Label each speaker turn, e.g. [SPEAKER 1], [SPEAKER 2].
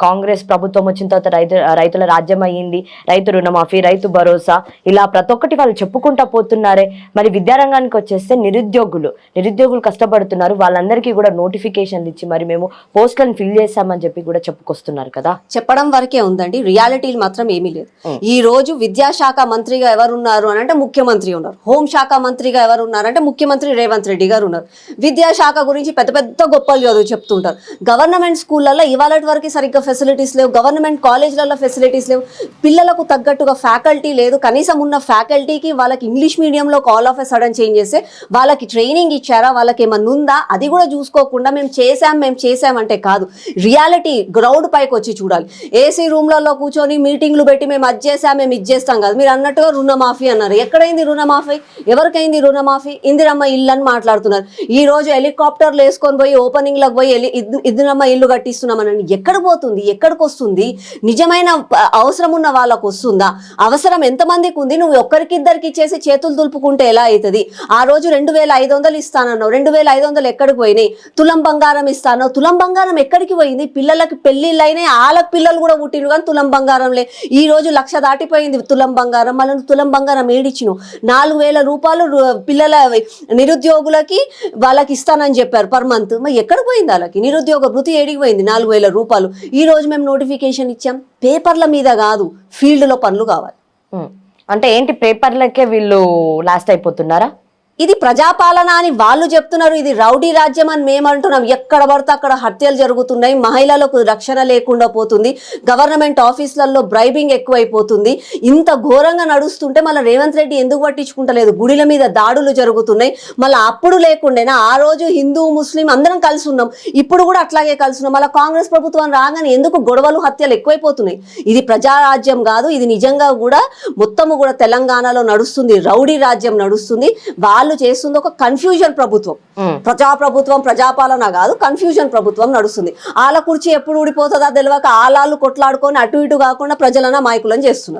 [SPEAKER 1] కాంగ్రెస్ ప్రభుత్వం వచ్చిన తర్వాత రైతు రైతుల రాజ్యం అయ్యింది రైతు రుణమాఫీ రైతు భరోసా ఇలా ప్రతి ఒక్కటి వాళ్ళు చెప్పుకుంటా పోతున్నారే. మరి విద్యారంగానికి వచ్చేస్తే నిరుద్యోగులు నిరుద్యోగులు కష్టపడుతున్నారు వాళ్ళందరికీ కూడా నోటిఫికేషన్లు ఇచ్చి మరి మేము పోస్టులను ఫిల్ చేస్తామని చెప్పి కూడా చెప్పుకొస్తున్నారు కదా.
[SPEAKER 2] చెప్పడం వరకే ఉందండి రియాలిటీలు మాత్రం ఏమీ లేదు. ఈ రోజు విద్యాశాఖ మంత్రిగా ఎవరున్నారు అని అంటే ముఖ్యమంత్రి ఉన్నారు హోంశాఖ మంత్రిగా ఎవరు ఉన్నారంటే ముఖ్యమంత్రి రేవంత్ రెడ్డి గారు ఉన్నారు. విద్యాశాఖ గురించి పెద్ద పెద్ద గొప్పలు చదువు చెప్తుంటారు. గవర్నమెంట్ స్కూళ్ళల్లో ఇవాళ వరకు సరిగ్గా ఫెసిలిటీస్ లేవు గవర్నమెంట్ కాలేజ్లలో ఫెసిలిటీస్ లేవు. పిల్లలకు తగ్గట్టుగా ఫ్యాకల్టీ లేదు. కనీసం ఉన్న ఫ్యాకల్టీకి వాళ్ళకి ఇంగ్లీష్ మీడియంలో కాల్ ఆఫ్ సడన్ చేంజ్ చేస్తే వాళ్ళకి ట్రైనింగ్ ఇచ్చారా వాళ్ళకి ఏమన్నా ఉందా? అది కూడా చూసుకోకుండా మేము చేసాం మేము చేసామంటే కాదు. రియాలిటీ గ్రౌండ్ పైకి వచ్చి చూడాలి. ఏసీ రూమ్లలో కూర్చొని మీటింగ్లు పెట్టి మేము అది చేసాం మేము ఇది చేస్తాం కాదు. మీరు అన్నట్టుగా రుణమాఫీ అన్నారు. ఎక్కడైంది రుణమాఫీ? ఎవరికైంది రుణమాఫీ? ఇందిరమ్మ ఇల్లు అని మాట్లాడుతున్నారు. ఈ రోజు హెలికాప్టర్లు వేసుకొని పోయి ఓపెనింగ్లకు పోయి ఇందిరమ్మ ఇల్లు కట్టిస్తున్నామని. ఎక్కడ పోతుంది? ఎక్కడికి వస్తుంది? నిజమైన అవసరం ఉన్న వాళ్ళకు వస్తుందా? అవసరం ఎంతమందికి ఉంది? నువ్వు ఒక్కరికిద్దరికి ఇచ్చేసి చేతులు దులుపుకుంటే ఎలా అవుతుంది? ఆ రోజు రెండు వేల ఐదు వందలు ఇస్తానన్నావు. రెండు వేల ఐదు వందలు ఎక్కడికి పోయినాయి? తులం బంగారం ఇస్తాను తులం బంగారం ఎక్కడికి పోయింది? పిల్లలకి పెళ్ళిళ్ళు అయినాయి వాళ్ళకి పిల్లలు కూడా పుట్టిరు కానీ తులం బంగారంలే ఈ రోజు లక్ష దాటిపోయింది తులం బంగారం. మళ్ళీ తులం బంగారం ఏడిచ్చిను నాలుగు వేల రూపాయలు పిల్లల నిరుద్యోగులకి వాళ్ళకి ఇస్తానని చెప్పారు పర్ మంత్. మరి ఎక్కడ పోయింది వాళ్ళకి? నిరుద్యోగ భృతి ఏడికి పోయింది నాలుగు వేల రూపాయలు. ఈ రోజు మేము నోటిఫికేషన్ ఇచ్చాం. పేపర్ల మీద కాదు ఫీల్డ్లో పనులు కావాలి.
[SPEAKER 1] అంటే ఏంటి పేపర్లకే వీళ్ళు లాస్ట్ అయిపోతున్నారా?
[SPEAKER 2] ఇది ప్రజాపాలన అని వాళ్ళు చెప్తున్నారు. ఇది రౌడీ రాజ్యం అని మేమంటున్నాం ఎక్కడ పడితే అక్కడ హత్యలు జరుగుతున్నాయి. మహిళలకు రక్షణ లేకుండా పోతుంది. గవర్నమెంట్ ఆఫీసులలో బ్రైబింగ్ ఎక్కువైపోతుంది. ఇంత ఘోరంగా నడుస్తుంటే మళ్ళీ రేవంత్ రెడ్డి ఎందుకు పట్టించుకుంటలేదు? గుడిల మీద దాడులు జరుగుతున్నాయి. మళ్ళీ అప్పుడు లేకుండేనా? ఆ రోజు హిందూ ముస్లిం అందరం కలిసి ఉన్నాం. ఇప్పుడు కూడా అట్లాగే కలిసి ఉన్నాం. మళ్ళీ కాంగ్రెస్ ప్రభుత్వం రాగానే ఎందుకు గొడవలు హత్యలు ఎక్కువైపోతున్నాయి? ఇది ప్రజారాజ్యం కాదు. ఇది నిజంగా కూడా మొత్తము కూడా తెలంగాణలో నడుస్తుంది. రౌడీ రాజ్యం నడుస్తుంది. వాళ్ళు చేస్తుంది ఒక కన్ఫ్యూజన్ ప్రభుత్వం.
[SPEAKER 1] ఉమ్.
[SPEAKER 2] ప్రజా ప్రభుత్వం ప్రజాపాలన కాదు కన్ఫ్యూజన్ ప్రభుత్వం నడుస్తుంది. ఆల కుర్చీ ఎప్పుడు ఊడిపోతుందా తెలియక ఆలాలు కొట్లాడుకొని అటు ఇటు కాకుండా ప్రజలన మాయకులను చేస్తున్నారు.